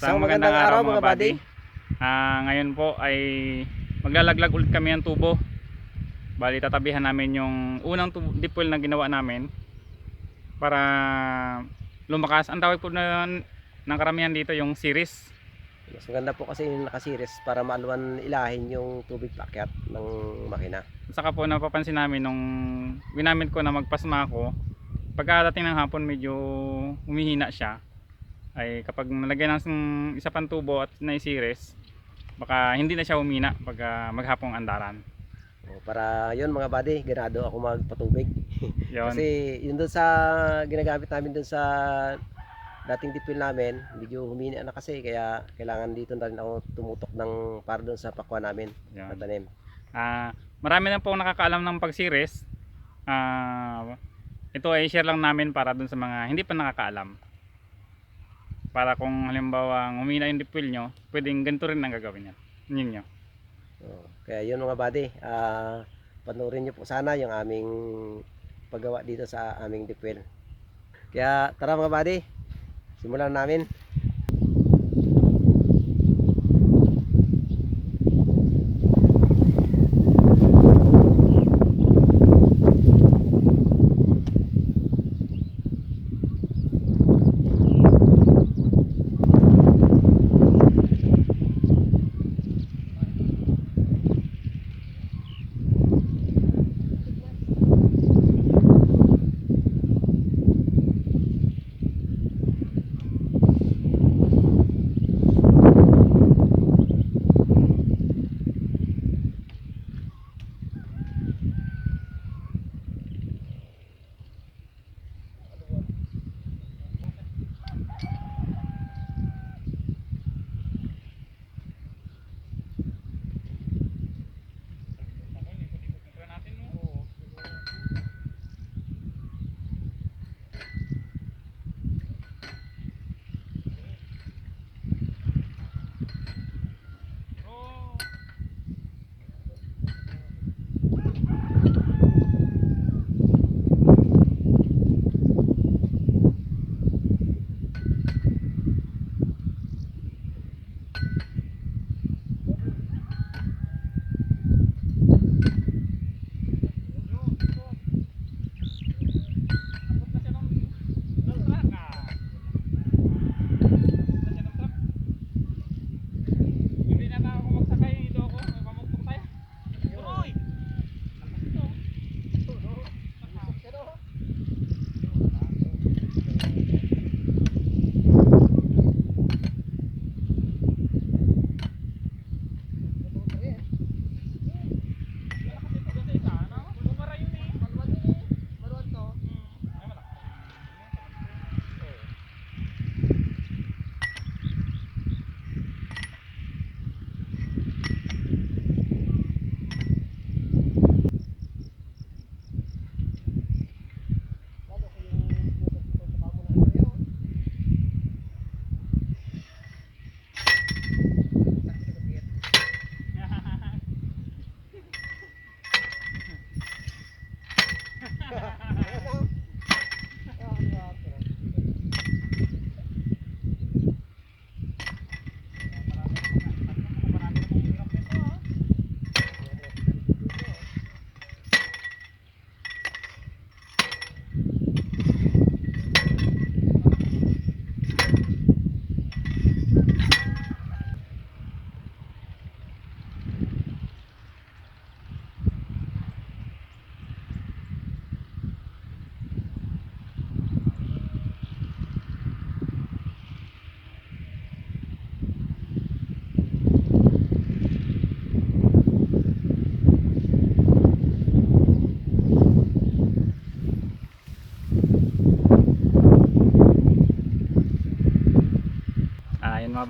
Isang magandang araw, mga buddy. Ah, ngayon po ay maglalaglag ulit kami ng tubo. Bali tatabihan namin yung unang tubo, deep well na ginawa namin para lumakas. Ang tawag po na ng karamihan dito yung series. Mas maganda po kasi yung nakasiris para maaluan ilahin yung tubig pakyat ng makina. Saka po napapansin namin nung winamit ko na magpasma ako, pagkadating ng hapon medyo humihina siya. Ay kapag nalagay ng isa pang tubo at naisiris, baka hindi na siya humina pag ah, maghapong andaran. O, para yun mga buddy, ganado ako magpatubig. Yun. Kasi yun doon sa ginagamit namin doon sa dating dipil namin, medyo humina na kasi kaya kailangan dito na rin ako tumutok ng para doon sa pakwa namin Yun. na tanim. Ah, marami na po nakakaalam ng pagsiris. Ah, ito ay share lang namin para dun sa mga hindi pa nakakaalam. Para kung halimbawa umina yung dipwil nyo, pwedeng ganito rin ang gagawin yan. Ninyo. O, kaya yun mga buddy, ah panoorin niyo po sana yung aming paggawa dito sa aming dipwil. Kaya tara mga buddy, simulan namin.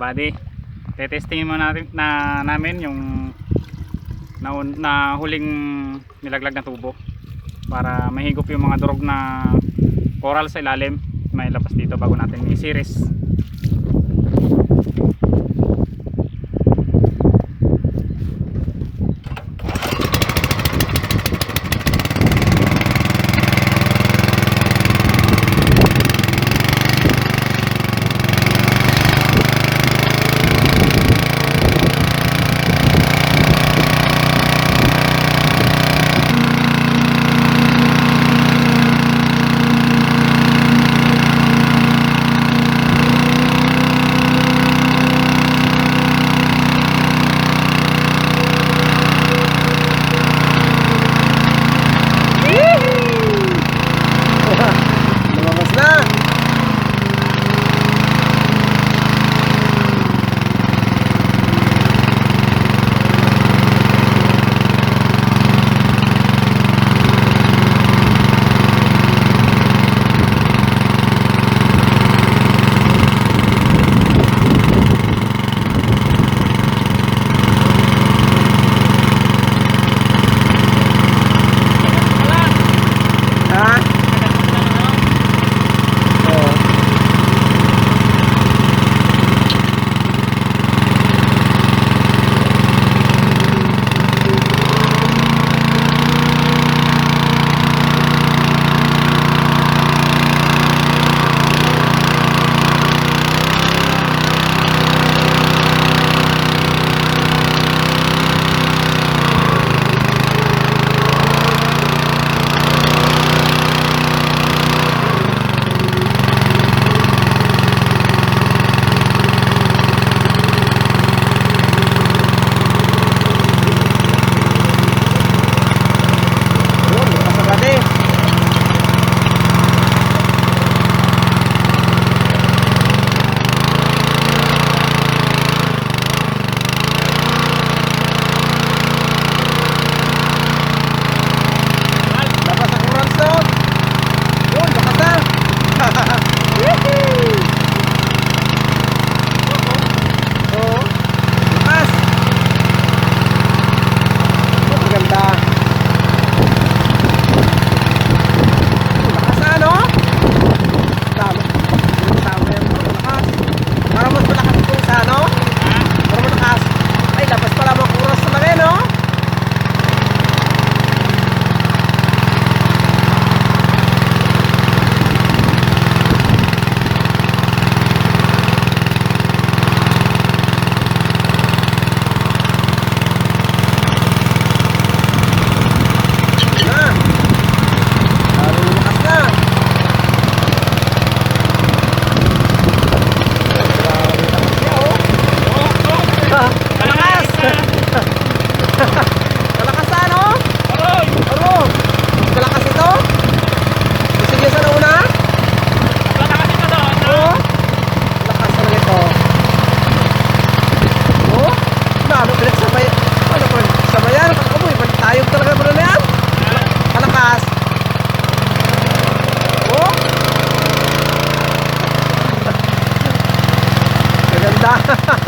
Buddy. Tetestingin mo natin na namin yung na, na huling nilaglag na tubo para mahigop yung mga durog na coral sa ilalim may labas dito bago natin i-series tá?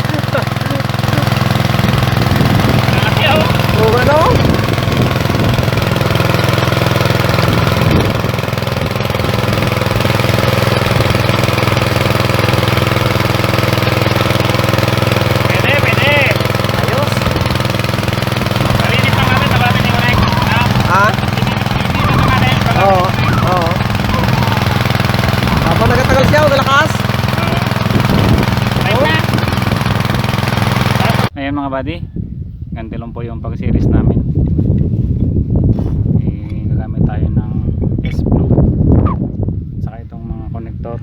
Ayun mga buddy, ganito lang po yung pag-series namin. Eh, gagamit tayo ng S-Blue. Saka itong mga connector.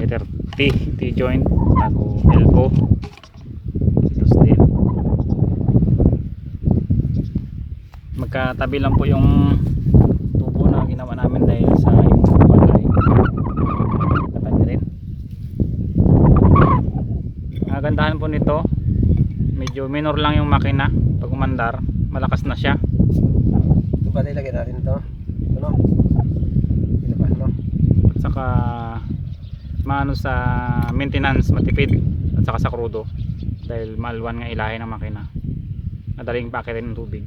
Letter T, T-joint, bago elbow. Ito steel. Magkatabi lang po yung tubo na ginawa namin dahil sa yung tubo ay katabi rin. Ang gandahan po nito, medyo minor lang yung makina pag umandar, malakas na siya. Ito ba ilagay natin ito? Ito no? Ito ba no? At saka maano sa maintenance, matipid at saka sa krudo dahil maalwan nga ilahe ng makina. Madaling pakitin ng tubig.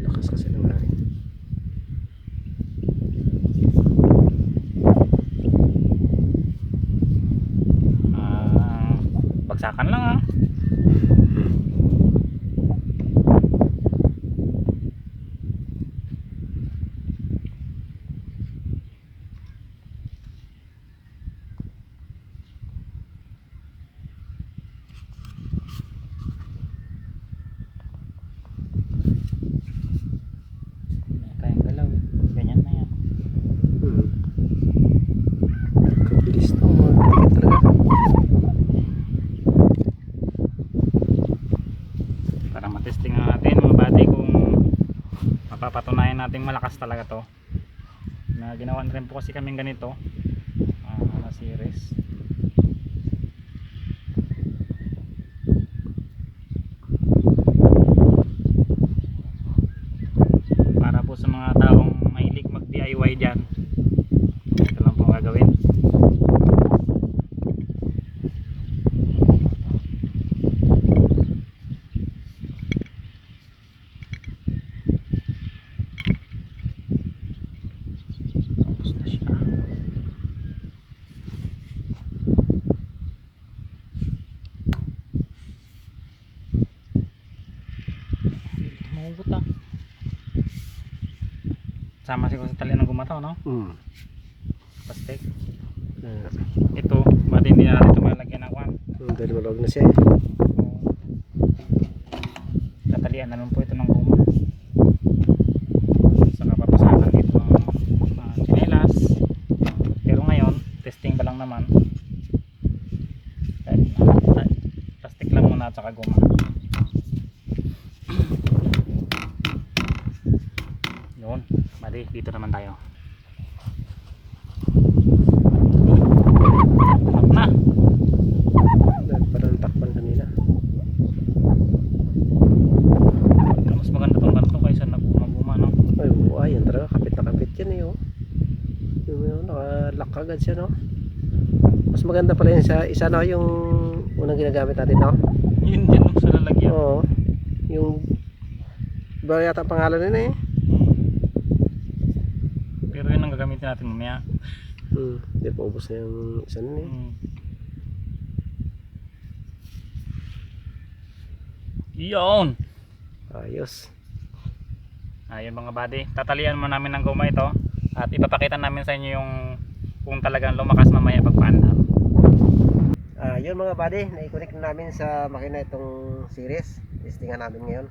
Lakas kasi ng hangin. Ah, bagsakan lang ah. May kayang galaw eh. Ganyan na yan. Hmm. Kabilis to. Mabigat talaga. para matesting na natin mga buddy kung mapapatunayan natin malakas talaga to. Na ginawa na rin po kasi kaming ganito ah, na series para po sa mga taong mahilig mag DIY dyan ito lang po ang gagawin tapos na siya Mahugot ah. Sama siguro sa tali ng gumataw, no? Hmm. Plastic. Uh, Ito, ba't hindi na natin ito malagyan ng kwan? hmm, dahil malawag na siya. eh. Tatalian na lang po ito ng guma. Saka papasakan dito ng uh, chinelas. Pero ngayon, testing pa lang naman. Na, plastic lang muna at saka guma. Yun, bali, dito naman tayo. Na. Parang takpan kanina. Mas maganda tong ganito kaysa naguma-guma, no? Ay, ay, yan talaga. Kapit na kapit yan eh, oh. Yung, yung nakalock agad siya, no? Mas maganda pala yun sa isa, no? Yung unang ginagamit natin, no? Yun yung sa lalagyan. Oo. Yung... Ba yata ang pangalan nila eh? Pero yun ang gagamitin natin mamaya. Hmm. Hindi pa ubos na yung isa nun eh. Mm. Yun! Ayos. Ayun mga buddy, tatalian mo namin ng guma ito at ipapakita namin sa inyo yung kung talagang lumakas mamaya pag paandar. Ah, yun mga buddy, na-connect na namin sa makina itong series. Testingan namin ngayon.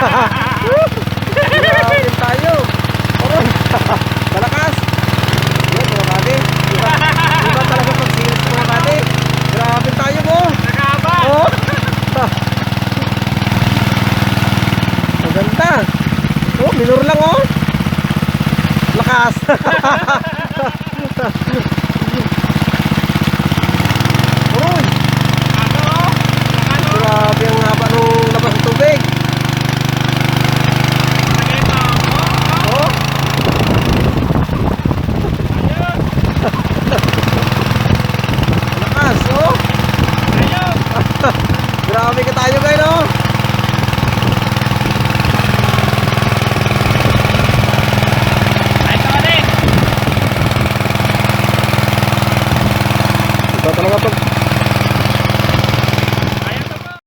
Grabe tayo. Oron. Malakas. Yun, mga kate. Diba, diba talaga pag serious mga kate? Tayo mo. Nakaba. Oh. Maganda. Oh, minor lang oh. Lakas.